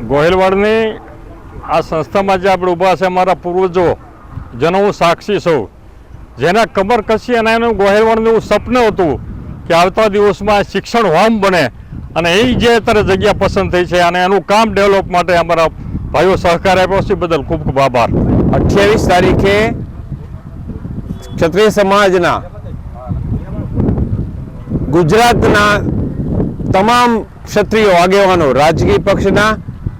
ગોહિલવાડની આ સંસ્થામાં જે આપણે ઊભા છે અમારા પૂર્વજો જેનો હું સાક્ષી છું જેના કમર કસી અને એનું ગોહિલવાડનું એવું સપનું હતું કે આવતા દિવસમાં શિક્ષણ હોમ બને અને એ જે અત્યારે જગ્યા પસંદ થઈ છે અને એનું કામ ડેવલપ માટે અમારા ભાઈઓ સહકાર આપ્યો છે. બદલ ખૂબ ખૂબ આભાર. અઠ્યાવીસ તારીખે ક્ષત્રિય સમાજના ગુજરાતના તમામ ક્ષત્રિયો આગેવાનો રાજકીય પક્ષના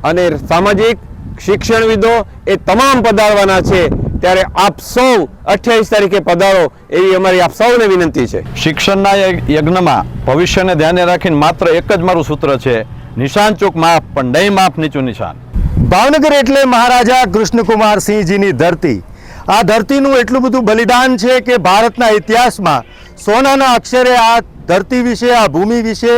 અને સામાજિક શિક્ષણવિદો એ તમામ પધારવાના છે. ત્યારે આપ સૌ અઠ્યાવીસ તારીખે પધારો એવી અમારી આપ સૌને વિનંતી છે. શિક્ષણના યજ્ઞમાં ભવિષ્યને ધ્યાને રાખીને માત્ર એક જ મારું સૂત્ર છે નિશાન ચૂક માફ પણ નહીં માફ નીચું નિશાન. ભાવનગર એટલે મહારાજા કૃષ્ણકુમાર સિંહજીની ધરતી. આ ધરતીનું એટલું બધું બલિદાન છે કે ભારતના ઇતિહાસમાં સોનાના અક્ષરે આ ધરતી વિશે આ ભૂમિ વિશે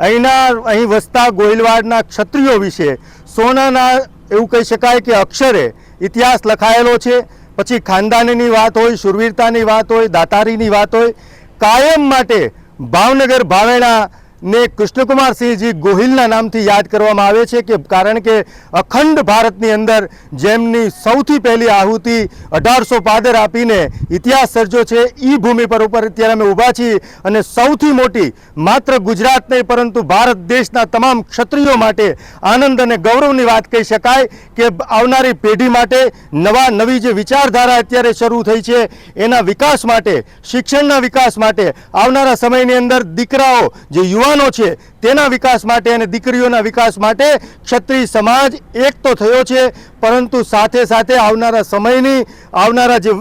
અહીંના અહીં વસતા ગોહિલવાડના ક્ષત્રિયો વિશે સોનાના એવું કહી શકાય કે અક્ષરે ઇતિહાસ લખાયેલો છે. પછી ખાનદાનીની વાત હોય, શુરવીરતાની વાત હોય, દાતારીની વાત હોય, કાયમ માટે ભાવનગર ભાવેણા ને કૃષ્ણકુમારસિંહજી ગોહિલના નામથી યાદ કરવામાં આવે છે કે કારણ કે અખંડ ભારતની અંદર જેમની સૌથી પહેલી આહુતિ અઢારસો પાદર આપીને ઇતિહાસ સર્જો છે એ ભૂમિ પર ઉપર અત્યારે અમે ઊભા છીએ અને સૌથી મોટી માત્ર ગુજરાત નહીં, પરંતુ ભારત દેશના તમામ ક્ષત્રિયો માટે આનંદ અને ગૌરવની વાત કહી શકાય કે આવનારી પેઢી માટે નવા, નવી જે વિચારધારા અત્યારે શરૂ થઈ છે, એના વિકાસ માટે, શિક્ષણના વિકાસ માટે આવનારા સમયની અંદર દીકરાઓ, જે યુવાનો છે તેના વિકાસ માટે અને દીકરીઓના વિકાસ માટે ક્ષત્રિય સમાજ એક તો થયો છે, પરંતુ સાથે સાથે આવનારા સમયની, આવનારા જે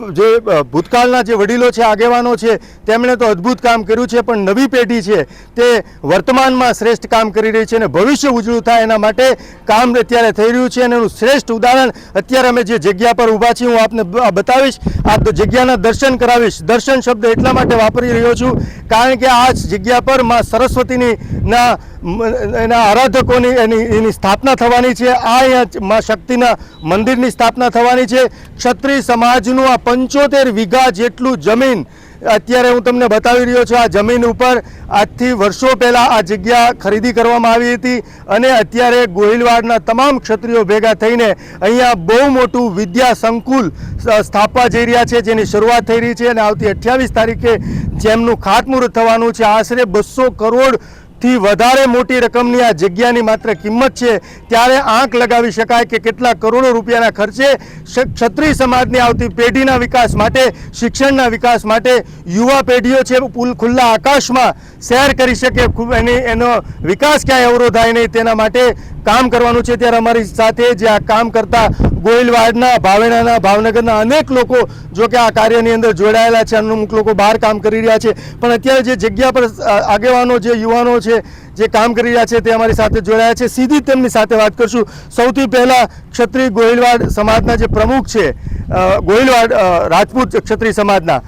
ભૂતકાળના જે વડીલો છે, આગેવાનો છે, તેમણે તો અદ્ભુત કામ કર્યું છે, પણ નવી પેઢી છે તે વર્તમાનમાં શ્રેષ્ઠ કામ કરી રહી છે અને ભવિષ્ય ઉજળું થાય એના માટે કામ અત્યારે થઈ રહ્યું છે અને એનું શ્રેષ્ઠ ઉદાહરણ અત્યારે અમે જે જગ્યા પર ઊભા છીએ હું આપને બતાવીશ. આ જગ્યાના દર્શન કરાવીશ. દર્શન શબ્દ એટલા માટે વાપરી રહ્યો છું કારણ કે આ જગ્યા પરમાં સરસ્વતીની ના, એના આરાધકોની એની એની સ્થાપના થવાની છે. આ અહીંયા મા શક્તિના મંદિરની સ્થાપના થવાની છે. ક્ષત્રિય સમાજનું આ પંચોતેર વીઘા જેટલું જમીન અત્યારે હું તમને બતાવી રહ્યો છું આ જમીન ઉપર આજથી વર્ષો પહેલાં આ જગ્યા ખરીદી કરવામાં આવી હતી અને અત્યારે ગોહિલવાડના તમામ ક્ષત્રિયો ભેગા થઈને અહીંયા બહુ મોટું વિદ્યા સંકુલ સ્થાપવા જઈ રહ્યા છે, જેની શરૂઆત થઈ રહી છે અને આવતી અઠ્યાવીસ તારીખે જેમનું ખાતમુહૂર્ત થવાનું છે આશરે બસો કરોડ થી વધારે મોટી રકમની આ જગ્યાની માત્ર કિંમત છે, ત્યારે આંક લગાવી શકાય કે કેટલા કરોડો રૂપિયાના ખર્ચે ક્ષત્રિય સમાજની આવતી પેઢીના વિકાસ માટે, શિક્ષણના વિકાસ માટે યુવા પેઢીઓ છે, પુલ, ખુલ્લા આકાશમાં સૈર કરી શકે, ખૂબ એની, એનો વિકાસ ક્યાંય અવરોધાય નહીં તેના માટે કામ કરવાનું છે ત્યારે અમારી સાથે જે આ કામ કરતા ગોયલવાડના, ભાવેણાના, ભાવનગરના અનેક લોકો જો કે આ કાર્યની અંદર જોડાયેલા છે અમુક લોકો બહાર કામ કરી રહ્યા છે. પણ અત્યારે જે જગ્યા પર આગેવાનો જે, યુવાનો છે, જે કામ કરી રહ્યા છે તે અમારી સાથે જોડાયા છે. સીધી તેમની સાથે વાત કરશું. સૌથી પહેલાં ક્ષત્રિય ગોયલવાડ સમાજના જે પ્રમુખ છે ગોહિલવાડ રાજપૂત ક્ષત્રિય સમાજના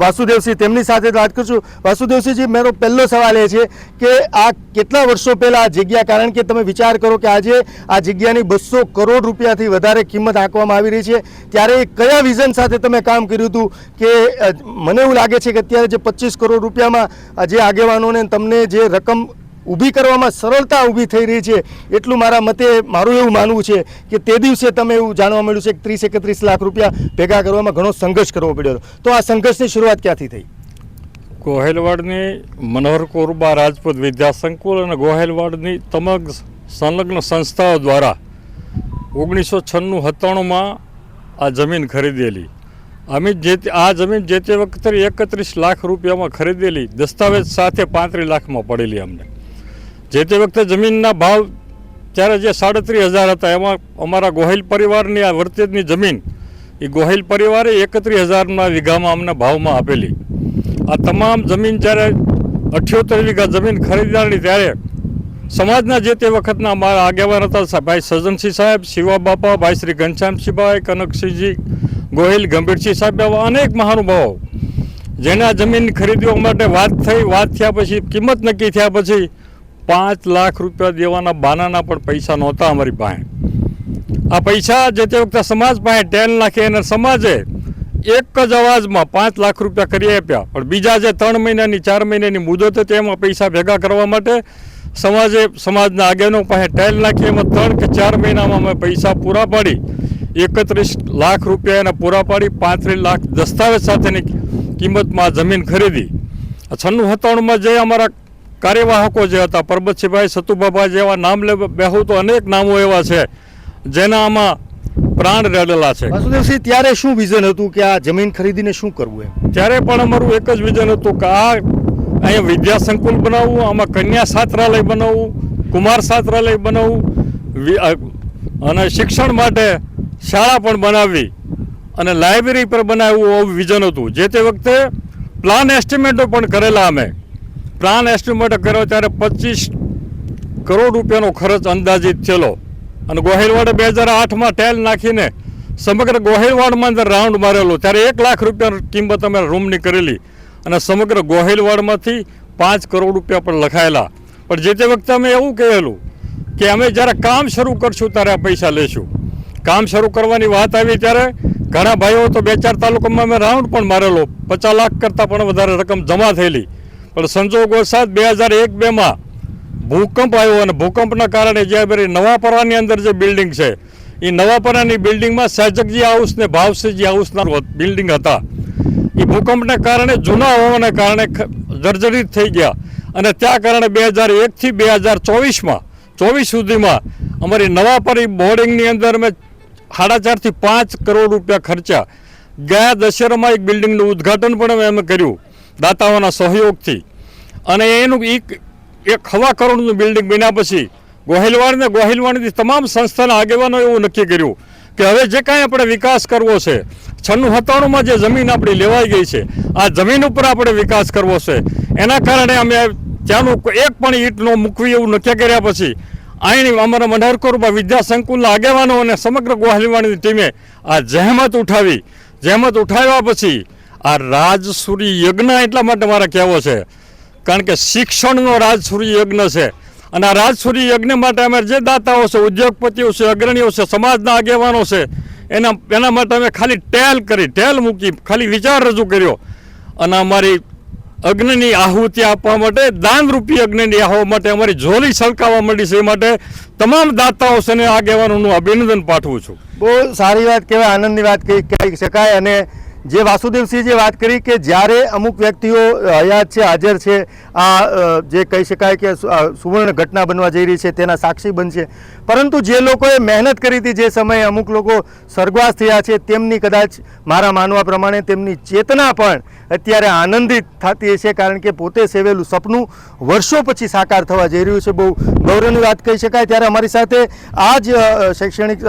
વાસુદેવસિંહ, તેમની સાથે વાત કરશું વાસુદેવસિંહજી, મારો પહેલો સવાલ એ છે કે આ કેટલા વર્ષો પહેલાં આ જગ્યા, કારણ કે તમે વિચાર કરો કે આજે આ જગ્યાની બસો કરોડ રૂપિયાથી વધારે કિંમત આંકવામાં આવી રહી છે. ત્યારે કયા વિઝન સાથે તમે કામ કર્યું હતું કે મને એવું લાગે છે કે અત્યારે જે પચીસ કરોડ રૂપિયામાં જે આગેવાનોને તમને જે રકમ ઊભી કરવામાં સરળતા ઊભી થઈ રહી છે. એટલું મારા મતે મારું એવું માનવું છે કે તે દિવસે તમે એવું જાણવા મળ્યું છે કે ત્રીસ એકત્રીસ લાખ રૂપિયા ભેગા કરવામાં ઘણો સંઘર્ષ કરવો પડ્યો તો આ સંઘર્ષની શરૂઆત ક્યાંથી થઈ? ગોહેલવાડની મનોહર કોરબા રાજપૂત વિદ્યા સંકુલ અને ગોહેલવાડની તમામ સંલગ્ન સંસ્થાઓ દ્વારા ઓગણીસો છન્નું સત્તાણુંમાં આ જમીન ખરીદેલી. અમે જે આ જમીન જે તે વખતે એકત્રીસ લાખ રૂપિયામાં ખરીદેલી. દસ્તાવેજ સાથે પાંત્રીસ લાખમાં પડેલી અમને. જે તે વખતે જમીનના ભાવ ત્યારે જે સાડત્રીસ હજાર હતા, એમાં અમારા ગોહિલ પરિવારની આ વર્તેજની જમીન, એ ગોહિલ પરિવારે એકત્રીસ હજારના વીઘામાં અમને ભાવમાં આપેલી. આ તમામ જમીન જ્યારે અઠ્યોતેર વીઘા જમીન ખરીદવાની ત્યારે સમાજના જે તે વખતના અમારા આગેવાન હતા ભાઈ સજનસિંહ સાહેબ, શિવા બાપા, ભાઈ શ્રી ઘનશ્યામસિંહભાઈ, કનકસિંહજી, ગોહિલ ગંભીરસિંહ સાહેબ એવા અનેક મહાનુભાવો. જેને જમીન ખરીદવા માટે વાત થઈ, વાત થયા પછી, કિંમત નક્કી થયા પછી પાંચ લાખ રૂપિયા દેવાના બાનાના પણ પૈસા નહોતા અમારી પાસે. આ પૈસા જે તે વખતે સમાજ પાસે ટેન નાખી અને સમાજે એક જ અવાજમાં પાંચ લાખ રૂપિયા કરી આપ્યા. પણ બીજા જે ત્રણ મહિનાની, ચાર મહિનાની મુદત હતી, એમાં પૈસા ભેગા કરવા માટે સમાજે, સમાજના આગેવાનો પાસે ટેલ નાખી, એમાં ત્રણ કે ચાર મહિનામાં અમે પૈસા પૂરા પાડી. એકત્રીસ લાખ રૂપિયા એના પૂરા પાડી, પાંત્રીસ લાખ દસ્તાવેજ સાથેની કિંમતમાં જમીન ખરીદી. છન્નું સત્તાણુંમાં જે અમારા કાર્યવાહકો જે હતા પરબતસિંહભાઈ સતુબાબા જેવા નામ લે બેહું તો અનેક નામો એવા છે જેના આમાં પ્રાણ રેડેલા છે. વાસુદેવસિંહ ત્યારે શું વિઝન હતું કે આ જમીન ખરીદીને શું કરવું એમ? ત્યારે પણ અમારું એક જ વિઝન હતું કે આ અહીંયા વિદ્યા સંકુલ બનાવવું આમાં કન્યા છાત્રાલય બનાવવું કુમાર છાત્રાલય બનાવવું અને શિક્ષણ માટે શાળા પણ બનાવવી અને લાઇબ્રેરી પર બનાવવું એવું વિઝન હતું. જે તે વખતે પ્લાન એસ્ટિમેટો પણ કરેલા અમે. પ્લાન એસ્ટિમેટ કર્યો ત્યારે પચીસ કરોડ રૂપિયાનો ખર્ચ અંદાજિત થયેલો. અને ગોહિલવાડે બે હજાર આઠમાં ટેલ નાખીને સમગ્ર ગોહિલવાડમાં અંદર રાઉન્ડ મારેલો. ત્યારે એક લાખ રૂપિયાની કિંમત અમે રૂમની કરેલી. અને સમગ્ર ગોહિલવાડમાંથી પાંચ કરોડ રૂપિયા પણ લખાયેલા. પણ જે તે વખતે અમે એવું કહેલું કે અમે જ્યારે કામ શરૂ કરશું ત્યારે આ પૈસા લેશું. કામ શરૂ કરવાની વાત આવી ત્યારે ઘણા ભાઈઓ તો બે ચાર તાલુકામાં અમે રાઉન્ડ પણ મારેલો. પચાસ લાખ કરતાં પણ વધારે રકમ જમા થયેલી. પણ સંજોગો સાથ બે હજાર એક બેમાં ભૂકંપ આવ્યો અને ભૂકંપના કારણે જે નવાપરાની અંદર જે બિલ્ડિંગ છે એ નવાપરાની બિલ્ડિંગમાં સહજકજી હાઉસ ને ભાવસિંહજી હાઉસના બિલ્ડિંગ હતા. એ ભૂકંપના કારણે, જૂના હોવાના કારણે જર્જરિત થઈ ગયા. અને ત્યાં કારણે બે હજાર એકથી બે હજાર ચોવીસમાં, ચોવીસ સુધીમાં અમારી નવાપરી બોર્ડિંગની અંદર અમે સાડા ચારથી પાંચ કરોડ રૂપિયા ખર્ચા ગયા દશેરામાં એક બિલ્ડિંગનું ઉદ્ઘાટન પણ અમે કર્યું. દાતાઓના સહયોગથી. અને એનું એક એક હવા કરોડનું બિલ્ડિંગ બન્યા પછી ગોહિલવાડ ને ગોહિલવાડની તમામ સંસ્થાના આગેવાનો એવું નક્કી કર્યું કે હવે જે કાંઈ આપણે વિકાસ કરવો છે, છન્નું સત્તાણુંમાં જે જમીન આપણી લેવાઈ ગઈ છે, આ જમીન ઉપર આપણે વિકાસ કરવો છે. એના કારણે અમે ત્યાંનું એક પણ ઈંટ ન મૂકવી એવું નક્કી કર્યા પછી અહીંની અમારા મંઢરકોરમાં વિદ્યા સંકુલના આગેવાનો અને સમગ્ર ગોહિલવાડની ટીમે આ જહેમત ઉઠાવી. જહેમત ઉઠાવ્યા પછી આ રાજસૂરી યજ્ઞ એટલા માટે મારે કહેવો છે. કારણ કે શિક્ષણનો રાજસૂરી યજ્ઞ છે. અને આ રાજસૂરી યજ્ઞ માટે અમે જે દાતાઓ છે, ઉદ્યોગપતિઓ છે, અગ્રણીઓ છે, સમાજના આગેવાનો છે, એના એના માટે અમે ખાલી ટેલ કરી, ટેલ મૂકી, ખાલી વિચાર રજૂ કર્યો. અને અમારી અગ્નિની આહુતિ આપવા માટે, દાનરૂપી અગ્નિની આહવા માટે અમારી ઝોલી છલકાવા માંડી છે. એ માટે તમામ દાતાઓ છે અને આગેવાનોનું અભિનંદન પાઠવું છું. બહુ સારી વાત કહેવાય, આનંદની વાત કહી શકાય. અને જે વાસુદેવસિંહ જે વાત કરી કે જ્યારે અમુક વ્યક્તિઓ હયાત છે, હાજર છે, આ જે કહી શકાય કે સુવર્ણ ઘટના બનવા જઈ રહી છે, તેના સાક્ષી બનશે. પરંતુ જે લોકોએ મહેનત કરી હતી જે સમયે અમુક લોકો સ્વર્ગવાસ થયા છે, તેમની કદાચ મારા માનવા પ્રમાણે તેમની ચેતના પણ અત્યારે આનંદિત થતી હશે, કારણ કે પોતે સેવેલું સપનું વર્ષો પછી સાકાર થવા જઈ રહ્યું છે. બહુ ગૌરવની વાત કહી શકાય. ત્યારે અમારી સાથે આ જ શૈક્ષણિક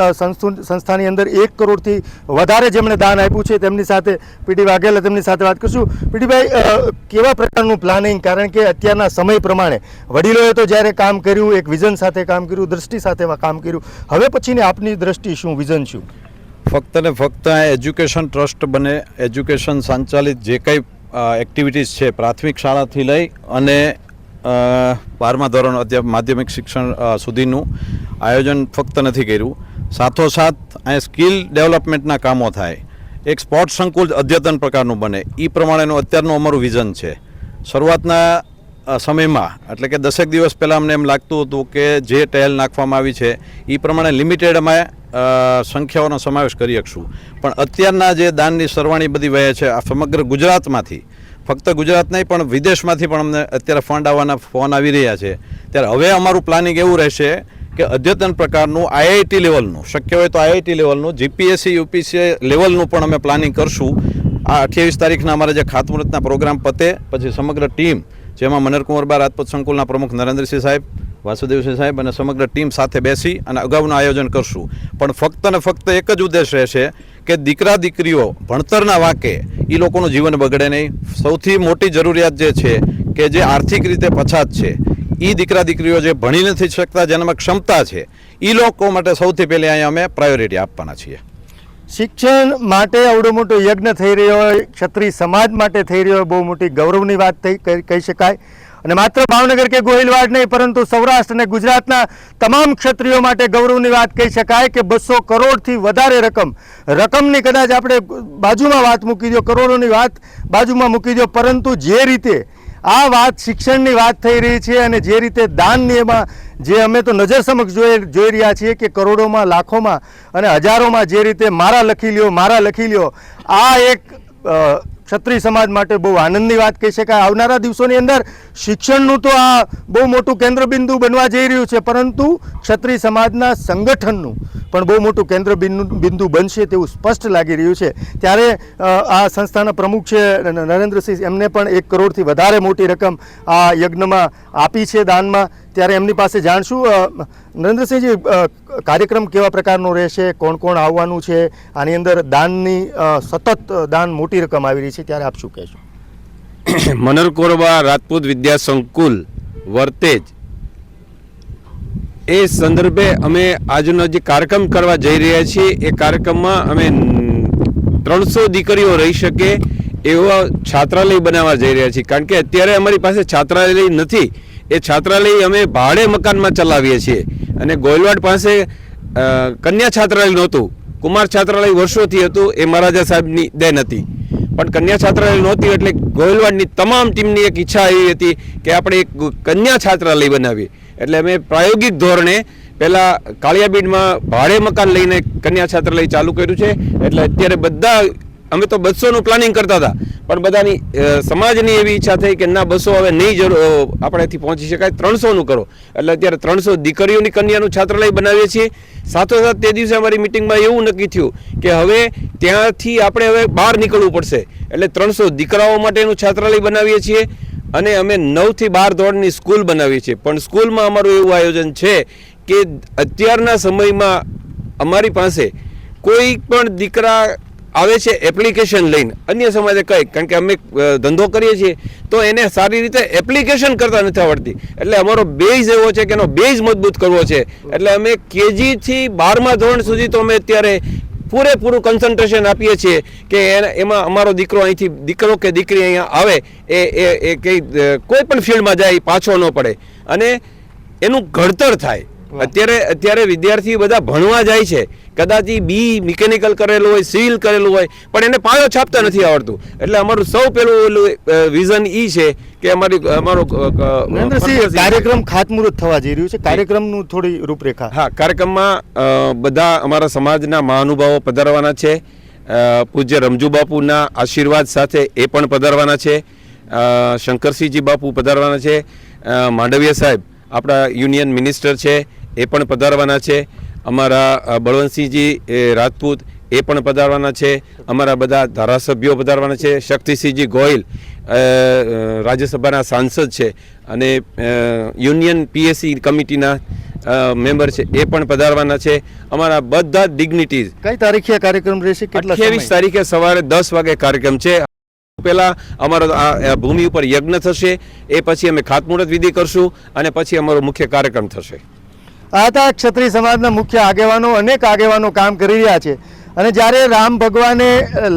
સંસ્થાની અંદર એક કરોડથી વધારે જેમણે દાન આપ્યું છે, તેમની સાથે પીડી વાઘેલા તેમની સાથે વાત કરશું. પીટીભાઈ કેવા પ્રકારનું પ્લાનિંગ કારણ કે અત્યારના સમય પ્રમાણે વડીલોએ તો જ્યારે કામ કર્યું, એક વિઝન સાથે કામ કર્યું, દ્રષ્ટિ સાથે કામ કર્યું. હવે પછીની આપની દ્રષ્ટિ શું, વિઝન શું? ફક્ત ને ફક્ત એજ્યુકેશન ટ્રસ્ટ બને, એજ્યુકેશન સંચાલિત જે કંઈ એક્ટિવિટીઝ છે, પ્રાથમિક શાળાથી લઈ અને બારમા ધોરણ અત્યારે માધ્યમિક શિક્ષણ સુધીનું આયોજન ફક્ત નથી કર્યું. સાથોસાથ, અહીંયા સ્કિલ ડેવલપમેન્ટના કામો થાય. એક સ્પોર્ટ સંકુલ અદ્યતન પ્રકારનું બને. એ પ્રમાણેનું અત્યારનું અમારું વિઝન છે. શરૂઆતના સમયમાં, એટલે કે દસેક દિવસ પહેલાં અમને એમ લાગતું હતું કે જે ટેલ નાખવામાં આવી છે એ પ્રમાણે લિમિટેડ અમે સંખ્યાઓનો સમાવેશ કરી શકશું. પણ અત્યારના જે દાનની સરવાણી બધી વહે છે, આ સમગ્ર ગુજરાતમાંથી, ફક્ત ગુજરાત નહીં, પણ વિદેશમાંથી પણ અમને અત્યારે ફંડ આવવાના, ફોન આવી રહ્યા છે. ત્યારે હવે અમારું પ્લાનિંગ એવું રહેશે કે અદ્યતન પ્રકારનું આઈઆઈટી લેવલનું, શક્ય હોય તો આઈઆઈટી લેવલનું, જીપીએસસી યુપીસી લેવલનું પણ અમે પ્લાનિંગ કરશું. આ અઠ્યાવીસ તારીખના અમારા જે ખાતમુહૂર્તના પ્રોગ્રામ પતે, પછી સમગ્ર ટીમ, જેમાં મનરકુંવરબા રાજપૂત સંકુલના પ્રમુખ નરેન્દ્રસિંહ સાહેબ, વાસુદેવસિંહ સાહેબ અને સમગ્ર ટીમ સાથે બેસી અને અગાઉનું આયોજન કરશું. પણ ફક્ત ને ફક્ત એક જ ઉદ્દેશ રહેશે કે દીકરા દીકરીઓ ભણતરના વાંકે એ લોકોનું જીવન બગડે નહીં. સૌથી મોટી જરૂરિયાત જે છે કે જે આર્થિક રીતે પછાત છે એ દીકરા દીકરીઓ જે ભણી નથી શકતા જેનામાં ક્ષમતા છે એ લોકો માટે સૌથી પહેલાં અહીંયા અમે પ્રાયોરિટી આપવાના છીએ. શિક્ષણ માટે આવડો મોટો યજ્ઞ થઈ રહ્યો હોય, ક્ષત્રિય સમાજ માટે થઈ રહ્યો હોય, બહુ મોટી ગૌરવની વાત થઈ કહી શકાય. અને માત્ર ભાવનગર કે ગોહિલવાડ નહીં, પરંતુ સૌરાષ્ટ્ર અને ગુજરાતના તમામ ક્ષત્રિયો માટે ગૌરવની વાત કહી શકાય કે બસો કરોડથી વધારે રકમ. રકમની કદાચ આપણે બાજુમાં વાત મૂકી દો, કરોડોની વાત બાજુમાં મૂકી દો, પરંતુ જે રીતે આ વાત શિક્ષણની વાત થઈ રહી છે અને જે રીતે દાનની એમાં જે અમે તો નજર સમક્ષ જોઈ જોઈ રહ્યા છીએ કે કરોડોમાં, લાખોમાં અને હજારોમાં જે રીતે મારા લખી લ્યો, મારા લખી લ્યો, આ એક ક્ષત્રિય સમાજ માટે બહુ આનંદની વાત કહી શકાય. આવનારા દિવસોની અંદર શિક્ષણનું તો આ બહુ મોટું કેન્દ્રબિંદુ બનવા જઈ રહ્યું છે, પરંતુ ક્ષત્રિય સમાજના સંગઠનનું પણ બહુ મોટું કેન્દ્ર બિંદુ બનશે તેવું સ્પષ્ટ લાગી રહ્યું છે. ત્યારે આ સંસ્થાના પ્રમુખ છે નરેન્દ્રસિંહ, એમને પણ એક કરોડથી વધારે મોટી રકમ આ યજ્ઞમાં આપી છે દાનમાં. ત્યારે એમની પાસે જાણશું નરેન્દ્રસિંહજી કાર્યક્રમ કેવા પ્રકારનો રહેશે કોણ કોણ આવવાનું છે, આની અંદર દાનની સતત દાન મોટી રકમ આવી રહી છે, ત્યારે આપ શું કહેશો? મનર કોરબા રાજપૂત વિદ્યા સંકુલ, વર્તેજ. એ સંદર્ભે અમે આજનો જે કાર્યક્રમ કરવા જઈ રહ્યા છીએ, એ કાર્યક્રમમાં અમે ત્રણસો દીકરીઓ રહી શકે એવા છાત્રાલય બનાવવા જઈ રહ્યા છીએ. કારણ કે અત્યારે અમારી પાસે છાત્રાલય નથી એ છાત્રાલય અમે ભાડે મકાનમાં ચલાવીએ છીએ. અને ગોયલવાડ પાસે કન્યા છાત્રાલય નહોતું. કુમાર છાત્રાલય વર્ષોથી હતું, એ મહારાજા સાહેબની દેન હતી. પણ કન્યા છાત્રાલય નહોતી એટલે ગોયલવાડની તમામ ટીમની એક ઈચ્છા એવી હતી કે આપણે એક કન્યા છાત્રાલય બનાવીએ. એટલે અમે પ્રાયોગિક ધોરણે પહેલાં કાળિયાબીડમાં ભાડે મકાન લઈને કન્યા છાત્રાલય ચાલુ કર્યું છે. એટલે અત્યારે બધા અમે તો બસોનું પ્લાનિંગ કરતા હતા. પણ બધાની સમાજની એવી ઈચ્છા થઈ કે ના, બસો હવે નહીં જરૂર આપણેથી પહોંચી શકાય, ત્રણસોનું કરો. એટલે અત્યારે ત્રણસો દીકરીઓની કન્યાનું છાત્રાલય બનાવીએ છીએ. સાથોસાથ તે દિવસે અમારી મિટિંગમાં એવું નક્કી થયું કે હવે ત્યાંથી આપણે હવે બહાર નીકળવું પડશે. એટલે ત્રણસો દીકરાઓ માટેનું છાત્રાલય બનાવીએ છીએ અને અમે નવથી બાર ધોરણની સ્કૂલ બનાવી છે પણ સ્કૂલમાં અમારું એવું આયોજન છે કે અત્યારના સમયમાં અમારી પાસે કોઈ પણ દીકરા આવે છે એપ્લિકેશન લઈને. અન્ય સમાજે કંઈક કારણ કે અમે ધંધો કરીએ છીએ, તો એને સારી રીતે એપ્લિકેશન કરતા નથી આવડતી. એટલે અમારો બેઝ એવો છે કે એનો બેઝ મજબૂત કરવો છે. એટલે અમે કેજીથી બારમા ધોરણ સુધી તો અમે અત્યારે પૂરેપૂરું કન્સન્ટ્રેશન આપીએ છીએ કે એમાં અમારો દીકરો અહીંથી, દીકરો કે દીકરી અહીંયા આવે, એ એ એ કંઈ કોઈ પણ ફિલ્ડમાં જાય, પાછો ન પડે. અને એનું ઘડતર થાય. અત્યારે અત્યારે વિદ્યાર્થીઓ બધા ભણવા જાય છે. કદાચ બી મિકેનિકલ કરેલું હોય સિવિલ કરેલું હોય પણ એને પાયો છાપતા નથી આવડતું. એટલે અમારું સૌ પેલું વિઝન ઈ છે કે અમારી અમારો. કાર્યક્રમ ખાતમુહૂર્ત થવા જઈ રહ્યું છે. કાર્યક્રમનું થોડી રૂપરેખા. હા કાર્યક્રમમાં બધા અમારા સમાજના મહાનુભાવો પધારવાના છે. પૂજ્ય રમજુ બાપુના આશીર્વાદ સાથે એ પણ પધારવાના છે. શંકરસિંહજી બાપુ પધારવાના છે. માંડવીય સાહેબ આપણા યુનિયન મિનિસ્ટર છે એ પણ પધારવાના છે. અમારા બળવંતસિંહજી રાજપૂત એ પણ પધારવાના છે. અમારા બધા ધારાસભ્યો પધારવાના છે. શક્તિસિંહજી ગોયલ રાજ્યસભાના સાંસદ છે અને યુનિયન પીએસસી કમિટીના મેમ્બર છે એ પણ પધારવાના છે. અમારા બધા ડિગ્નિટીઝ કઈ તારીખે કાર્યક્રમ રહેશે? કેટલા અઠ્યાવીસ તારીખે સવારે દસ વાગે કાર્યક્રમ છે. પહેલા અમારો આ ભૂમિ ઉપર યજ્ઞ થશે, એ પછી અમે ખાતમુહૂર્ત વિધિ કરશું અને પછી અમારો મુખ્ય કાર્યક્રમ થશે. આ હતા ક્ષત્રિય સમાજના મુખ્ય આગેવાનો, અનેક આગેવાનો કામ કરી રહ્યા છે. અને જ્યારે રામ ભગવાને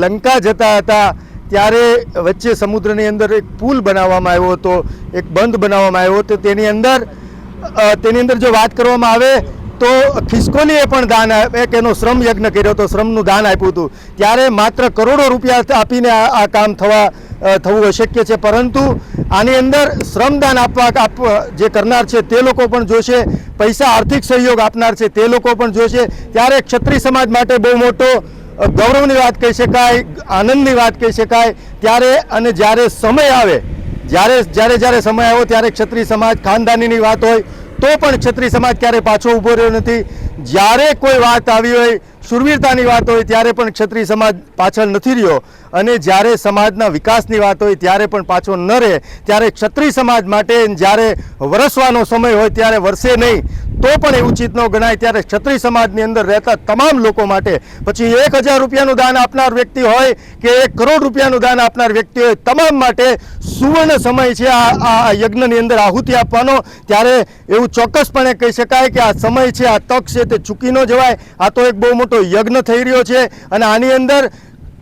લંકા જતા હતા, ત્યારે વચ્ચે સમુદ્રની અંદર એક પુલ બનાવવામાં આવ્યો હતો, એક બંધ બનાવવામાં આવ્યો હતો. તેની અંદર તેની અંદર જો વાત કરવામાં આવે તો ખિસકોલીએ પણ દાન એક એનો શ્રમ યજ્ઞ કર્યો હતો, શ્રમનું દાન આપ્યું હતું. ત્યારે માત્ર કરોડો રૂપિયા આપીને આ કામ થવા થવું અશક્ય છે. પરંતુ આની અંદર શ્રમદાન આપવા જે કરનાર છે તે લોકો પણ જોશે. પૈસા આર્થિક સહયોગ આપનાર છે તે લોકો પણ જોશે. ત્યારે ક્ષત્રિય સમાજ માટે બહુ મોટો ગૌરવની વાત કહી શકાય, આનંદની વાત કહી શકાય. ત્યારે અને જ્યારે સમય આવે, જ્યારે જ્યારે જ્યારે સમય આવ્યો ત્યારે ક્ષત્રિય સમાજ ખાનદાનીની વાત હોય તો પણ છત્રી સમાજ ક્યારે પાછો ઊભો રહ્યો નથી. જ્યારે કોઈ વાત આવી હોય શુરવીરતાની વાત હોય ત્યારે પણ ક્ષત્રિય સમાજ પાછળ નથી રહ્યો. અને જ્યારે સમાજના વિકાસની વાત હોય ત્યારે પણ પાછો ન રહે. ત્યારે ક્ષત્રિય સમાજ માટે જ્યારે વરસવાનો સમય હોય ત્યારે વરસે નહીં. તો પણ એ ઉચિત ન ગણાય ત્યારે ક્ષત્રિય સમાજની અંદર રહેતા તમામ લોકો માટે. પછી એક હજાર રૂપિયાનું દાન આપનાર વ્યક્તિ હોય કે એક કરોડ રૂપિયાનું દાન આપનાર વ્યક્તિ હોય તમામ માટે સુવર્ણ સમય છે આ આ યજ્ઞની અંદર આહુતિ આપવાનો. ત્યારે એવું ચોક્કસપણે કહી શકાય કે આ સમય છે, આ તક છે, તે ચૂકી ન જવાય. આ તો એક બહુ મોટો યજ્ઞ થઈ રહ્યો છે અને આની અંદર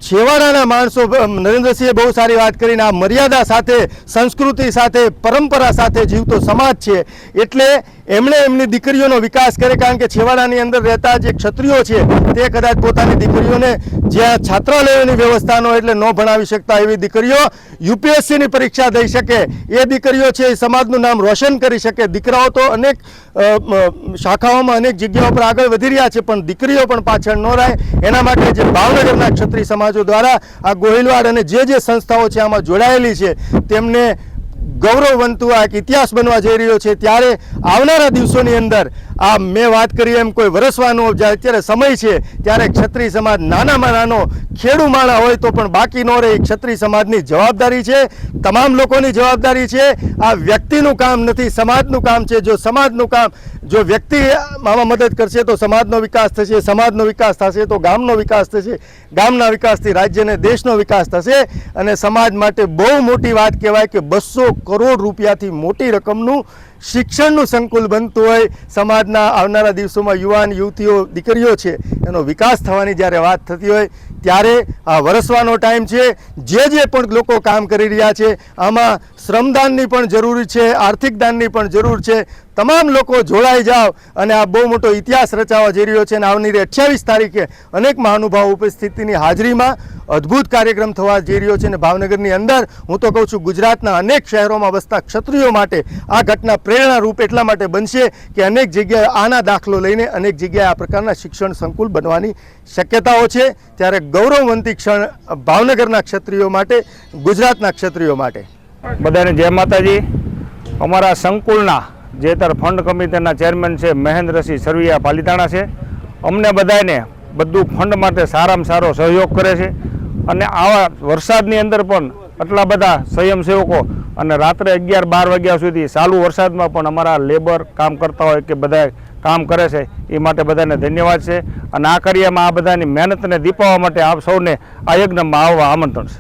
છેવાડાના માણસો નરેન્દ્રસિંહે બહુ સારી વાત કરીને આ મર્યાદા સાથે, સંસ્કૃતિ સાથે, પરંપરા સાથે જીવતો સમાજ છે. એટલે એમણે એમની દીકરીઓનો વિકાસ કરે કારણ કે છેવાડાની અંદર રહેતા જે ક્ષત્રિયો છે, તે કદાચ પોતાની દીકરીઓને જ્યાં છાત્રાલયોની વ્યવસ્થાનો એટલે ન ભણાવી શકતા એવી દીકરીઓ યુપીએસસીની પરીક્ષા દઈ શકે. એ દીકરીઓ છે એ સમાજનું નામ રોશન કરી શકે. દીકરાઓ તો અનેક શાખાઓમાં અનેક જગ્યાઓ પર આગળ વધી રહ્યા છે, પણ દીકરીઓ પણ પાછળ ન રહે. એના માટે જે ભાવનગરના ક્ષત્રિય સમાજો દ્વારા આ ગોહિલવાડ અને જે જે સંસ્થાઓ છે આમાં જોડાયેલી છે, તેમને ગૌરવવંતું આ એક ઇતિહાસ બનવા જઈ રહ્યો છે. ત્યારે આવનારા દિવસોની અંદર આ મેં વાત કરી, એમ કોઈ વરસવાનો અત્યારે સમય છે, ત્યારે ક્ષત્રિય સમાજ નાનામાં નાનો ખેડૂ માણા હોય તો પણ બાકી ન રહે. ક્ષત્રિય સમાજની જવાબદારી છે, તમામ લોકોની જવાબદારી છે. આ વ્યક્તિનું કામ નથી, સમાજનું કામ છે. જો સમાજનું કામ, જો વ્યક્તિ આમાં મદદ કરશે તો સમાજનો વિકાસ થશે, સમાજનો વિકાસ થશે તો ગામનો વિકાસ થશે, ગામના વિકાસથી રાજ્યને દેશનો વિકાસ થશે. અને સમાજ માટે બહુ મોટી વાત કહેવાય કે બસો કરોડ રૂપિયાથી મોટી રકમનું શિક્ષણનું સંકુલ બનતું હોય, સમાજના આવનારા દિવસોમાં યુવાન, યુવતીઓ, દીકરીઓ છે, એનો વિકાસ થવાની જ્યારે વાત થતી હોય, ત્યારે આ વરસવાનો ટાઈમ છે. જે જે પણ લોકો કામ કરી રહ્યા છે, આમાં શ્રમદાનની પણ જરૂર છે, આર્થિક દાનની પણ જરૂર છે. તમામ લોકો જોડાઈ જાઓ અને આ બહુ મોટો ઇતિહાસ રચાવા જઈ રહ્યો છે અને આવનારી અઠ્યાવીસ તારીખે અનેક મહાનુભાવો ઉપસ્થિતિની હાજરીમાં અદ્ભુત કાર્યક્રમ થવા જઈ રહ્યો છે અને ભાવનગરની અંદર હું તો કહું છું ગુજરાતના અનેક શહેરોમાં વસતા ક્ષત્રિયો માટે આ ઘટના પ્રેરણારૂપ એટલા માટે બનશે કે અનેક જગ્યાએ આના દાખલો લઈને અનેક જગ્યાએ આ પ્રકારના શિક્ષણ સંકુલ બનવાની શક્યતાઓ છે. ત્યારે ગૌરવવંતી ક્ષણ ભાવનગરના ક્ષત્રિયો માટે, ગુજરાતના ક્ષત્રિયો માટે. બધાને જય માતાજી. અમારા સંકુલના જે તાર ફંડ કમિટીના ચેરમેન છે મહેન્દ્રસિંહ સરવિયા પાલિતાણા છે. અમને બધાને બધું ફંડ માટે સારામાં સારો સહયોગ કરે છે. અને આવા વરસાદની અંદર પણ આટલા બધા સ્વયંસેવકો અને રાત્રે અગિયાર બાર વાગ્યા સુધી ચાલુ વરસાદમાં પણ અમારા લેબર કામ કરતા હોય કે બધા કામ કરે છે, એ માટે બધાને ધન્યવાદ છે. અને આ કાર્યમાં આ બધાની મહેનતને દીપાવવા માટે આપ સૌને આ યજ્ઞમાં આવવા આમંત્રણ છે.